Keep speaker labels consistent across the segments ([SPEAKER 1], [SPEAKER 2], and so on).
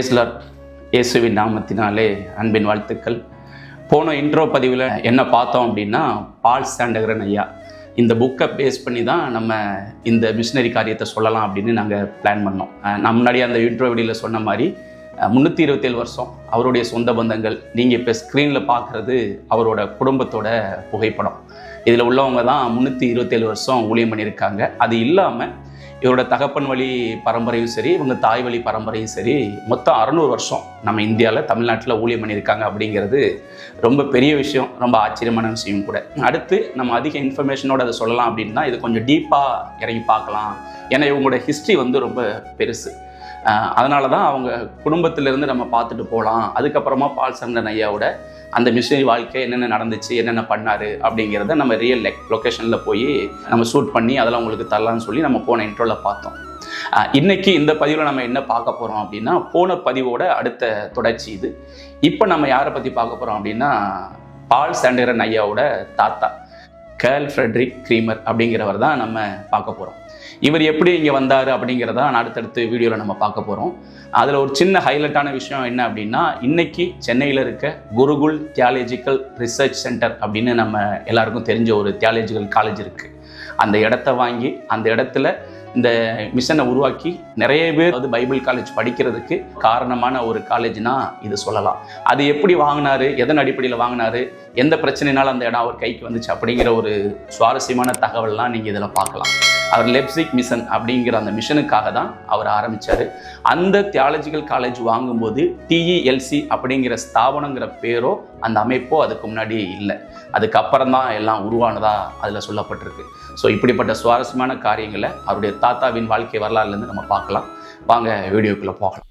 [SPEAKER 1] பிரைஸ்லர் இயேசுவின் நாமத்தினாலே அன்பின் வாழ்த்துக்கள். போன இன்ட்ரோ பதிவில் என்ன பார்த்தோம் அப்படின்னா பால் சாண்டகரன் ஐயா. இந்த புக்கை பேஸ் பண்ணி தான் நம்ம இந்த மிஷினரி காரியத்தை சொல்லலாம் அப்படின்னு நாங்கள் பிளான் பண்ணோம். நான் முன்னாடி அந்த இன்ட்ரோ வீடியோவில் சொன்ன மாதிரி முந்நூற்றி இருபத்தேழு வருஷம் அவருடைய சொந்த பந்தங்கள் நீங்கள் இப்போ ஸ்க்ரீனில் பார்க்குறது அவரோட குடும்பத்தோட புகைப்படம். இதில் உள்ளவங்க தான் முந்நூற்றி இருபத்தேழு வருஷம் ஊழியம் பண்ணியிருக்காங்க. அது இல்லாமல் இவரோட தகப்பன் வழி பரம்பரையும் சரி இவங்க தாய் வழி பரம்பரையும் சரி மொத்தம் அறநூறு வருஷம் நம்ம இந்தியாவில் தமிழ்நாட்டில் ஊழியம் பண்ணியிருக்காங்க அப்படிங்கிறது ரொம்ப பெரிய விஷயம் ரொம்ப ஆச்சரியமான விஷயம் கூட. அடுத்து நம்ம அதிக இன்ஃபர்மேஷனோட அதை சொல்லலாம் அப்படின்னா இது கொஞ்சம் டீப்பாக இறங்கி பார்க்கலாம். ஏன்னா இவங்களோட ஹிஸ்ட்ரி வந்து ரொம்ப பெருசு. அதனால தான் அவங்க குடும்பத்திலேருந்து நம்ம பார்த்துட்டு போகலாம் அதுக்கப்புறமா பால் சங்கரன் ஐயாவோட அந்த மிஷினரி வாழ்க்கை என்னென்ன நடந்துச்சு என்னென்ன பண்ணார் அப்படிங்கிறத நம்ம ரியல் லொக்கேஷனில் போய் நம்ம ஷூட் பண்ணி அதெல்லாம் உங்களுக்கு தரலான்னு சொல்லி நம்ம போன இன்ட்ரோவில் பார்த்தோம். இன்னைக்கு இந்த பதிவில் நம்ம என்ன பார்க்க போகிறோம் அப்படின்னா போன பதிவோட அடுத்த தொடர்ச்சி இது. இப்போ நம்ம யாரை பற்றி பார்க்க போகிறோம் அப்படின்னா பால் சாண்டரன் ஐயாவோட தாத்தா கேர்ள் ஃப்ரெட்ரிக் க்ரீமர் அப்படிங்கிறவர் தான் நம்ம பார்க்க போகிறோம் இவர் எப்படி இங்கே வந்தார் அப்படிங்கிறத நான் அடுத்தடுத்து வீடியோவில் நம்ம பார்க்க போகிறோம் அதில் ஒரு சின்ன ஹைலைட்டான விஷயம் என்ன அப்படின்னா இன்னைக்கு சென்னையில் இருக்க குருகுல் தியாலஜிக்கல் ரிசர்ச் சென்டர் அப்படின்னு நம்ம எல்லாருக்கும் தெரிஞ்ச ஒரு தியாலஜிக்கல் காலேஜ் இருக்குது அந்த இடத்த வாங்கி அந்த இடத்துல இந்த மிஷனை உருவாக்கி நிறைய பேர் வந்து பைபிள் காலேஜ் படிக்கிறதுக்கு காரணமான ஒரு காலேஜ்னா இது சொல்லலாம். அது எப்படி வாங்கினாரு எதன் அடிப்படையில் வாங்கினாரு எந்த பிரச்சனைனால அந்த இடம் அவர் கைக்கு வந்துச்சு அப்படிங்கிற ஒரு சுவாரஸ்யமான தகவல்லாம் நீங்கள் இதில் பார்க்கலாம். அவர் லெப்சிக் மிஷன் அப்படிங்கிற அந்த மிஷனுக்காக தான் அவர் ஆரம்பித்தார் அந்த தியாலஜிக்கல் காலேஜ் வாங்கும்போது டிஇஎல்சி அப்படிங்கிற ஸ்தாபனங்கிற பேரோ அந்த அமைப்போ அதுக்கு முன்னாடி இல்லை. அதுக்கப்புறம் தான் எல்லாம் உருவானதாக அதில் சொல்லப்பட்டிருக்கு. ஸோ இப்படிப்பட்ட சுவாரஸ்யமான காரியங்களை அவருடைய தாத்தாவின் வாழ்க்கை வரலாறுலேருந்து நம்ம பார்க்கலாம். வாங்க வீடியோக்குள்ளே போகலாம்.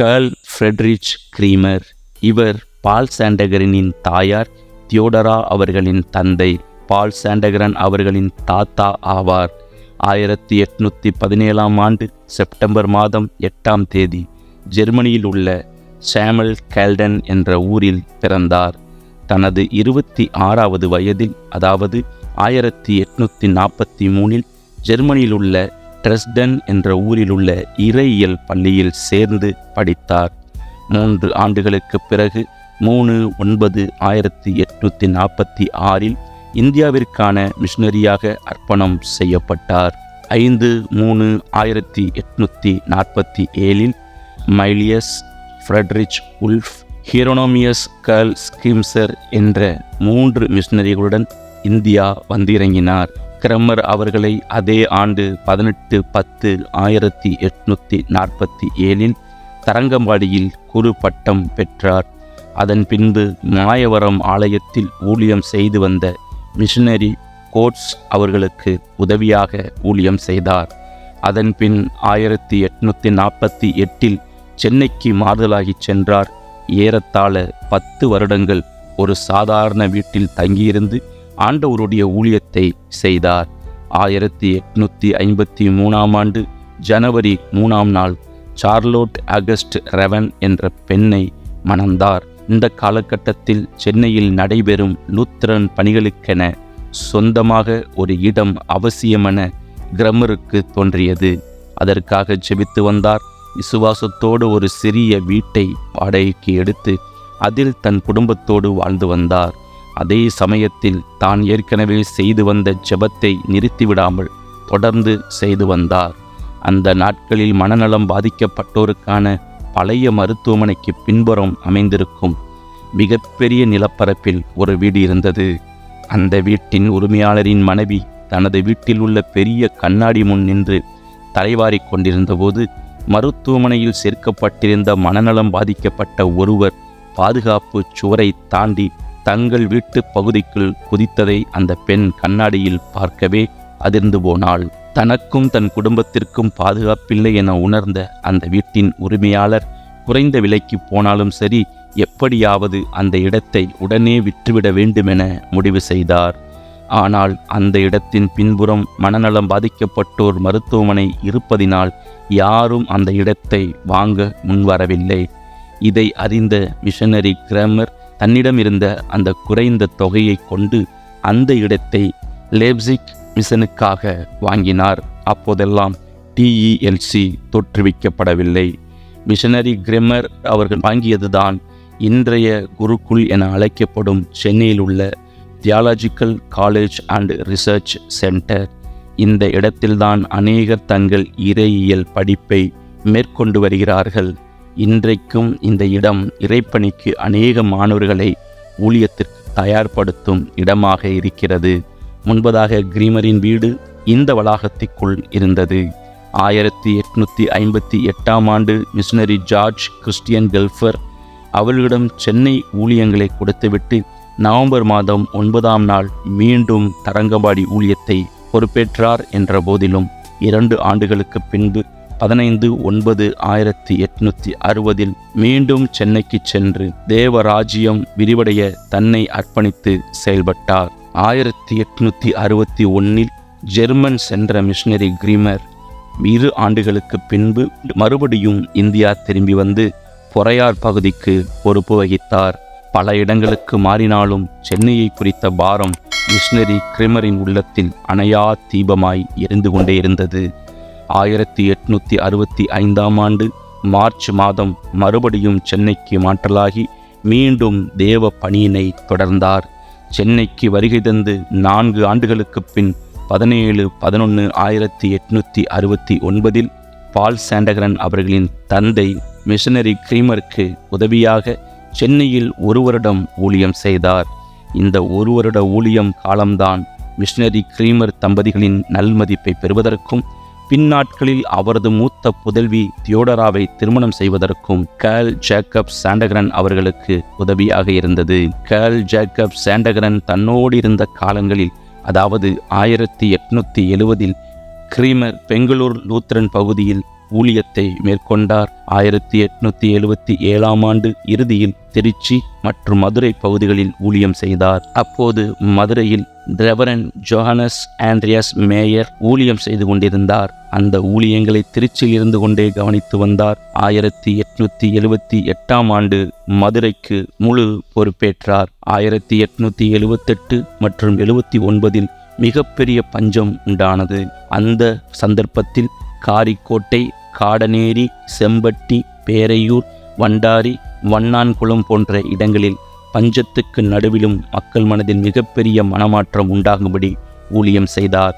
[SPEAKER 2] கேர்ள் ஃப்ரெட்ரிச் கிரீமர் இவர் பால் சாண்டகரனின் தாயார் தியோடரா அவர்களின் தந்தை பால் சாண்டகரன் அவர்களின் தாத்தா ஆவார். ஆயிரத்தி எட்நூற்றி பதினேழாம் ஆண்டு செப்டம்பர் மாதம் எட்டாம் தேதி ஜெர்மனியில் உள்ள சாமல் கேல்டன் என்ற ஊரில் பிறந்தார். தனது இருபத்தி ஆறாவது வயதில் அதாவது ஆயிரத்தி எட்நூற்றி நாற்பத்தி மூணில் ஜெர்மனியில் உள்ள ட்ரெஸ்டன் என்ற ஊரில் உள்ள இறையியல் பள்ளியில் சேர்ந்து படித்தார். மூன்று ஆண்டுகளுக்கு பிறகு மூணு ஒன்பது ஆயிரத்தி எட்நூற்றி நாற்பத்தி ஆறில் இந்தியாவிற்கான மிஷனரியாக அர்ப்பணம் செய்யப்பட்டார். ஐந்து மூணு ஆயிரத்தி எட்நூற்றி நாற்பத்தி ஏழில் Mylius Friedrich Wolf Hieronymus Karl ஸ்கிம்சர் என்ற மூன்று மிஷனரிகளுடன் இந்தியா வந்திறங்கினார். கிரம்மர் அவர்களை அதே ஆண்டு பதினெட்டு பத்து ஆயிரத்தி எட்நூற்றி நாற்பத்தி ஏழில் தரங்கம்பாடியில் குரு பட்டம் பெற்றார். அதன் பின்பு மாயவரம் ஆலயத்தில் ஊழியம் செய்து வந்த மிஷினரி கோட்ஸ் அவர்களுக்கு உதவியாக ஊழியம் செய்தார். அதன் பின் ஆயிரத்தி எட்நூற்றி நாற்பத்தி எட்டில் சென்னைக்கு மாறுதலாகிச் சென்றார். ஏறத்தாழ பத்து வருடங்கள் ஒரு சாதாரண வீட்டில் தங்கியிருந்து ஆண்டவருடைய ஊழியத்தை செய்தார். ஆயிரத்தி எட்நூற்றி ஐம்பத்தி மூணாம் ஆண்டு ஜனவரி மூணாம் நாள் சார்லோட் அகஸ்ட் ரெவன் என்ற பெண்ணை மணந்தார். இந்த காலகட்டத்தில் சென்னையில் நடைபெறும் லூத்திரன் பணிகளுக்கென சொந்தமாக ஒரு இடம் அவசியமென கிரமருக்கு தோன்றியது. அதற்காக ஜெபித்து வந்தார். விசுவாசத்தோடு ஒரு சிறிய வீட்டை வாடகைக்கு எடுத்து அதில் தன் குடும்பத்தோடு வாழ்ந்து வந்தார். அதே சமயத்தில் தான் ஏற்கனவே செய்து வந்த ஜெபத்தை நிறுத்திவிடாமல் தொடர்ந்து செய்து வந்தார். அந்த நாட்களில் மனநலம் பாதிக்கப்பட்டோருக்கான பழைய மருத்துவமனைக்கு பின்புறம் அமைந்திருக்கும் மிகப்பெரிய நிலப்பரப்பில் ஒரு வீடு இருந்தது. அந்த வீட்டின் உரிமையாளரின் மனைவி தனது வீட்டில் உள்ள பெரிய கண்ணாடி முன் நின்று தலைவாரிக் கொண்டிருந்தபோது மருத்துவமனையில் சேர்க்கப்பட்டிருந்த மனநலம் பாதிக்கப்பட்ட ஒருவர் பாதுகாப்பு சுவரை தாண்டி தங்கள் வீட்டு பகுதிக்குள் குதித்ததை அந்த பெண் கண்ணாடியில் பார்க்கவே அதிர்ந்து போனாள். தனக்கும் தன் குடும்பத்திற்கும் பாதுகாப்பில்லை என உணர்ந்த அந்த வீட்டின் உரிமையாளர் குறைந்த விலைக்கு போனாலும் சரி எப்படியாவது அந்த இடத்தை உடனே விற்றுவிட வேண்டுமென முடிவு செய்தார். ஆனால் அந்த இடத்தின் பின்புறம் மனநலம் பாதிக்கப்பட்டோர் மருத்துவமனை இருப்பதினால் யாரும் அந்த இடத்தை வாங்க முன்வரவில்லை. இதை அறிந்த மிஷனரி கிராமர் தன்னிடம் இருந்த அந்த குறைந்த தொகையை கொண்டு அந்த இடத்தை லேப்சிக் மிஷனுக்காக வாங்கினார். அப்போதெல்லாம் டிஇஎல்சி தோற்றுவிக்கப்படவில்லை மிஷனரி கிரிமர் அவர்கள் வாங்கியதுதான் இன்றைய குருகுல் என அழைக்கப்படும் சென்னையில் உள்ள theological college and research centre. இந்த இடத்தில்தான் அநேகர் தங்கள் இறையியல் படிப்பை மேற்கொண்டு வருகிறார்கள். இன்றைக்கும் இந்த இடம் இறைப்பணிக்கு அநேக மாணவர்களை ஊழியத்திற்கு தயார்படுத்தும் இடமாக இருக்கிறது. முன்பதாக கிரீமரின் வீடு இந்த வளாகத்திற்குள் இருந்தது. ஆயிரத்தி எட்நூற்றி ஐம்பத்தி எட்டாம் ஆண்டு மிஷனரி ஜார்ஜ் கிறிஸ்டியன் கெல்ஃபர் அவர்களிடம் சென்னை ஊழியங்களை கொடுத்துவிட்டு நவம்பர் மாதம் ஒன்பதாம் நாள் மீண்டும் தரங்கம்பாடி ஊழியத்தை பொறுப்பேற்றார் என்ற போதிலும் இரண்டு ஆண்டுகளுக்கு பின்பு பதினைந்து ஒன்பது ஆயிரத்தி எட்நூத்தி அறுபதில் மீண்டும் சென்னைக்கு சென்று தேவராஜ்யம் விரிவடைய தன்னை அர்ப்பணித்து செயல்பட்டார். ஆயிரத்தி எட்நூற்றி அறுபத்தி ஒன்றில் ஜெர்மன் சென்ற மிஷனரி கிரீமர். இரு ஆண்டுகளுக்கு பின்பு மறுபடியும் இந்தியா திரும்பி வந்து பொறையார் பகுதிக்கு பொறுப்பு வகித்தார். பல இடங்களுக்கு மாறினாலும் சென்னையை குறித்த பாரம் மிஷனரி கிரிமரின் உள்ளத்தில் அணையா தீபமாய் எரிந்து கொண்டே இருந்தது. ஆயிரத்தி எட்நூற்றி அறுபத்தி ஐந்தாம் ஆண்டு மார்ச் மாதம் மறுபடியும் சென்னைக்கு மாற்றலாகி மீண்டும் தேவ பணியினை தொடர்ந்தார். சென்னைக்கு வருகை தந்து நான்கு ஆண்டுகளுக்கு பின் பதினேழு பதினொன்று ஆயிரத்தி எட்நூற்றி அறுபத்தி ஒன்பதில் பால் சாண்டகரன் அவர்களின் தந்தை மிஷனரி கிரீமருக்கு உதவியாக சென்னையில் ஒரு வருடம் ஊழியம் செய்தார். இந்த ஒரு வருட ஊழியம் காலம்தான் மிஷனரி கிரீமர் தம்பதிகளின் நல்மதிப்பை பெறுவதற்கும் பின்னாட்களில் அவரது மூத்த புதல்வி தியோடராவை திருமணம் செய்வதற்கும் கேல் ஜேக்கப் சாண்டகரன் அவர்களுக்கு உதவியாக இருந்தது. கேல் ஜேக்கப் சாண்டகரன் தன்னோடு இருந்த காலங்களில் அதாவது ஆயிரத்தி எட்நூத்தி எழுவதில் கிரீமர் பெங்களூர் லூத்ரன் பகுதியில் ஊழியத்தை மேற்கொண்டார். ஆயிரத்தி எட்நூத்தி எழுபத்தி ஏழாம் ஆண்டு இறுதியில் திருச்சி மற்றும் மதுரை பகுதிகளில் ஊழியம் செய்தார். அப்போது மதுரையில் ரெவரன் ஜோஹனஸ் ஆண்ட்ரியாஸ் மேயர் ஊழியம் செய்து கொண்டிருந்தார். அந்த ஊழியங்களை திருச்சியில் இருந்து கொண்டே கவனித்து வந்தார். ஆயிரத்தி எட்நூத்தி எழுபத்தி எட்டாம் ஆண்டு மதுரைக்கு முழு பொறுப்பேற்றார். ஆயிரத்தி எட்நூத்தி எழுபத்தெட்டு மற்றும் எழுபத்தி ஒன்பதில் மிகப்பெரிய பஞ்சம் உண்டானது. அந்த சந்தர்ப்பத்தில் காரிக்கோட்டை காடநேரி செம்பட்டி பேரையூர் வண்டாரி வண்ணான்குளம் போன்ற இடங்களில் பஞ்சத்துக்கு நடுவிலும் மக்கள் மனதில் மிகப்பெரிய மனமாற்றம் உண்டாகும்படி ஊழியம் செய்தார்.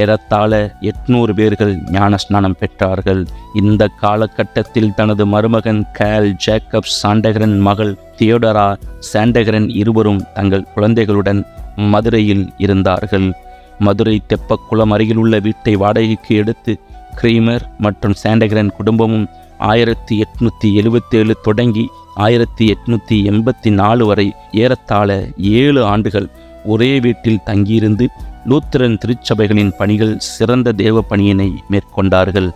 [SPEAKER 2] ஏறத்தாழ எட்நூறு பேர்கள் ஞானஸ்நானம் பெற்றார்கள். இந்த காலகட்டத்தில் தனது மருமகன் கேல் ஜேக்கப் சாண்டகரன் மகள் தியோடரா சாண்டகரன் இருவரும் தங்கள் குழந்தைகளுடன் மதுரையில் இருந்தார்கள். மதுரை தெப்பக்குளம் அருகிலுள்ள வீட்டை வாடகைக்கு எடுத்து கிரீமர் மற்றும் சாண்டகரன் குடும்பமும் ஆயிரத்தி எட்நூற்றி எழுபத்தேழு தொடங்கி ஆயிரத்தி எட்நூற்றி எண்பத்தி நாலு வரை ஏறத்தாழ ஏழு ஆண்டுகள் ஒரே வீட்டில் தங்கியிருந்து லூத்திரன் திருச்சபைகளின் பணிகள் சிறந்த தேவ பணியினை மேற்கொண்டார்கள்.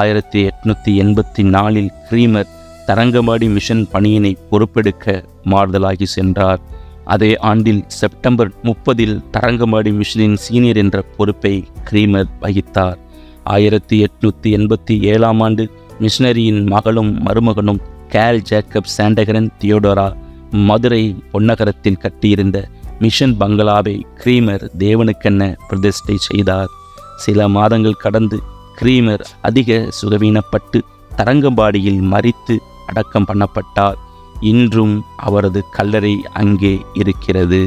[SPEAKER 2] ஆயிரத்தி எட்நூற்றி எண்பத்தி நாலில் கிரீமர் தரங்கம்பாடி மிஷன் பணியினை பொறுப்பெடுக்க மாறுதலாகி சென்றார். அதே ஆண்டில் செப்டம்பர் முப்பதில் தரங்கம்பாடி மிஷனின் சீனியர் என்ற பொறுப்பை கிரீமர் வகித்தார். ஆயிரத்தி எட்நூற்றி எண்பத்தி ஏழாம் ஆண்டு மிஷனரியின் மகளும் மருமகனும் Carl Jacob Sandegren Theodora Madurai பொன்னகரத்தில் கட்டியிருந்த மிஷன் பங்களாவை கிரீமர் தேவனுக்கென்ன பிரதிஷ்டை செய்தார். சில மாதங்கள் கடந்து கிரீமர் அதிக சுகவீனப்பட்டு தரங்கம்பாடியில் மறித்து அடக்கம் பண்ணப்பட்டார். இன்றும் அவரது கல்லறை அங்கே இருக்கிறது.